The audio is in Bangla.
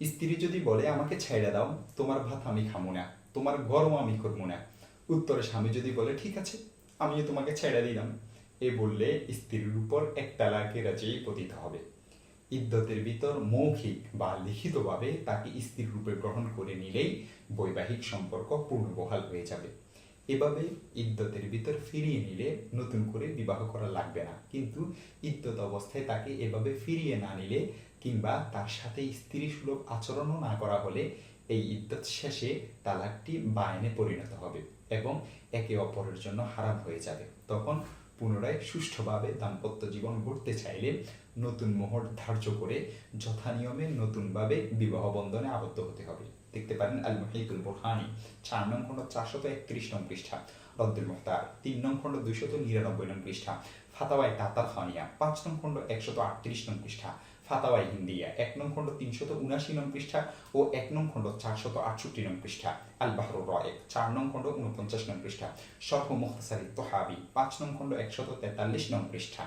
স্ত্রী যদি বলে, আমাকে ছেড়ে দাও, তোমার ভাত আমি খামো না, তোমার গরম আমি করব না। উত্তরে স্বামী যদি বলে, ঠিক আছে, আমিও তোমাকে ছেড়ে দিলাম। এ বললে স্ত্রীর উপর এক তালাকে রাজি পতিত হবে। ইদ্যতের ভিতর মৌখিক বা লিখিতভাবে তাকে স্ত্রীর রূপে গ্রহণ করে নিলেই বৈবাহিক সম্পর্ক পূর্ণবহাল হয়ে যাবে। এভাবে ইদ্যতের ভিতর ফিরিয়ে নিলে নতুন করে বিবাহ করা লাগবে না। কিন্তু ইদ্যত অবস্থায় তাকে এভাবে ফিরিয়ে না নিলে কিংবা তার সাথে স্ত্রী সুলভ আচরণও না করা হলে এই ইদ্যত শেষে তালাকটি বায়নে পরিণত হবে এবং একে অপরের জন্য হারাম হয়ে যাবে। তখন পুনরায় সুষ্ঠুভাবে দাম্পত্য জীবন গড়তে চাইলে নতুন মোহর ধার্য করে যথানিয়মে নতুনভাবে বিবাহ বন্ধনে আবদ্ধ হতে হবে। দেখতে পারেন আল মহিদুল বোরহানি চার নং খণ্ড চারশত একত্রিশ নং পৃষ্ঠা রদ্দুল মুখতার, তিন নং খণ্ড দুইশত নিরানব্বই নং পৃষ্ঠা ফাতাওয়াই তাতার খানিয়া পাঁচ নং খণ্ড একশত আটত্রিশ নং পৃষ্ঠা ফাতাওয়াই হিন্দিয়া, এক নং খণ্ড তিনশত উনাশি নং পৃষ্ঠা ও এক নং খণ্ড চারশত আটষট্টি নং পৃষ্ঠা আল বাহরুর রয়েক, চার নং খণ্ড উনপঞ্চাশ নং পৃষ্ঠা সর্ব মুখতাসারি তোহাবি, পাঁচ নং খণ্ড একশত তেতাল্লিশ নং পৃষ্ঠা।